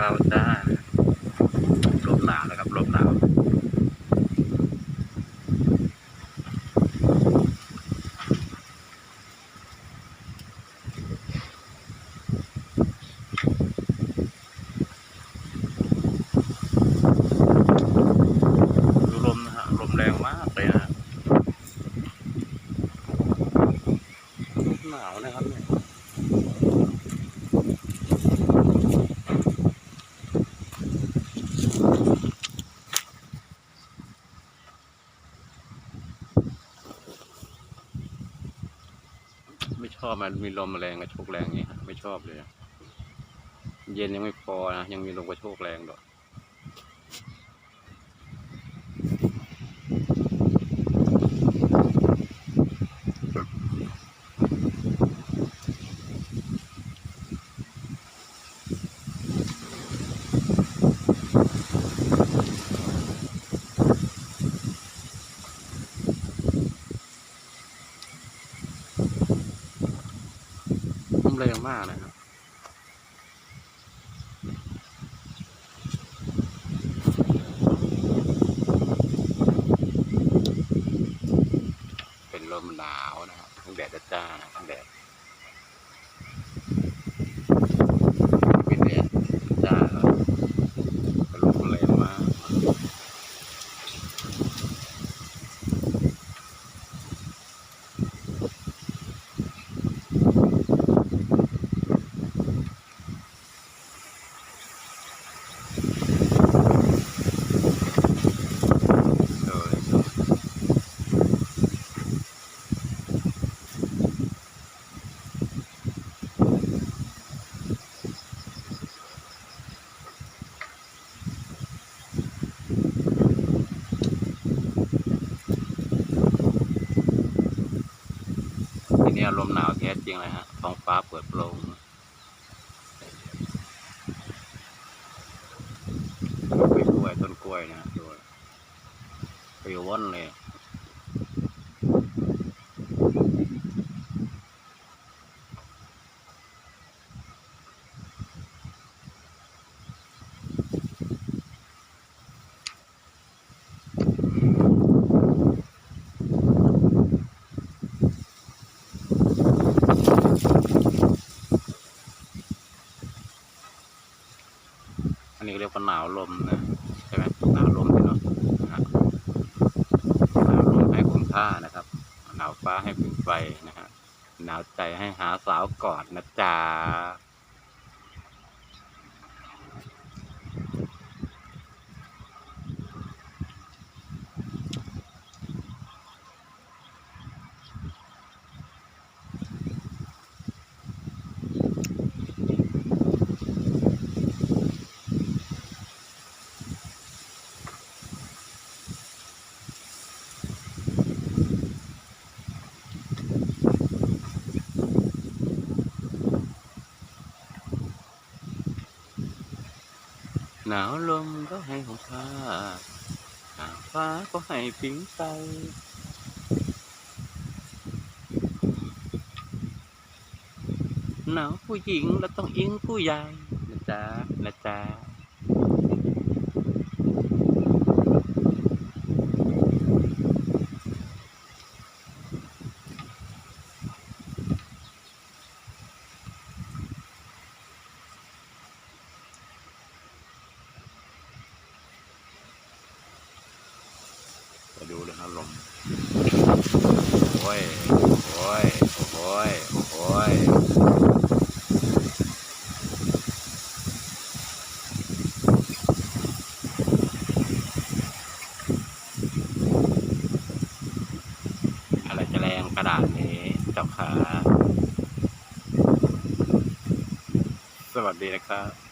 ช้าจ้าลมหนาวนะครับลมหนาวดูลมนะฮะลมแรงมากเลยนะฮะหนาวนะครับเนี่ย ไม่ชอบมันมีลมแรงกระโชกแรงอย่างนี้ฮะไม่ชอบเลย เย็นยังไม่พอนะยังมีลมกระโชกแรงด้วย แรงมากนะครับเป็นลมหนาวนะครับทั้งแดดจ้าทั้งแดดเป็นแดดจ้าแล้วก็ลมแรงมาก โดย ลมหนาวแท้จริงเลยฮะท้องฟ้าเปิดโปร่งไปกล้วยต้นกล้วยนะฮะดูไปว่อนเลย อันนี้เรียกว่าหนาว ลมนะใช่ไหมหนาวลมเนาะหนาวลมให้คุณค่านะครับ หนาวฟ้าให้พึ่งไฟนะฮะหนาวใจให้หาสาวกอดนะจ๊ะ หนาวลมก็ให้ของค่าหนาวฟ้าก็ให้ผิงไฟหนาวผู้หญิงเราต้องอิงผู้ใหญ่นะจ๊ะนะจ๊ะ ไปดูเลยครับลมโอ้ยโอ้ยโอ้ยโอ้ยอะไรจะแรงกระดาษนี้เจ้าขาสวัสดีนะครับ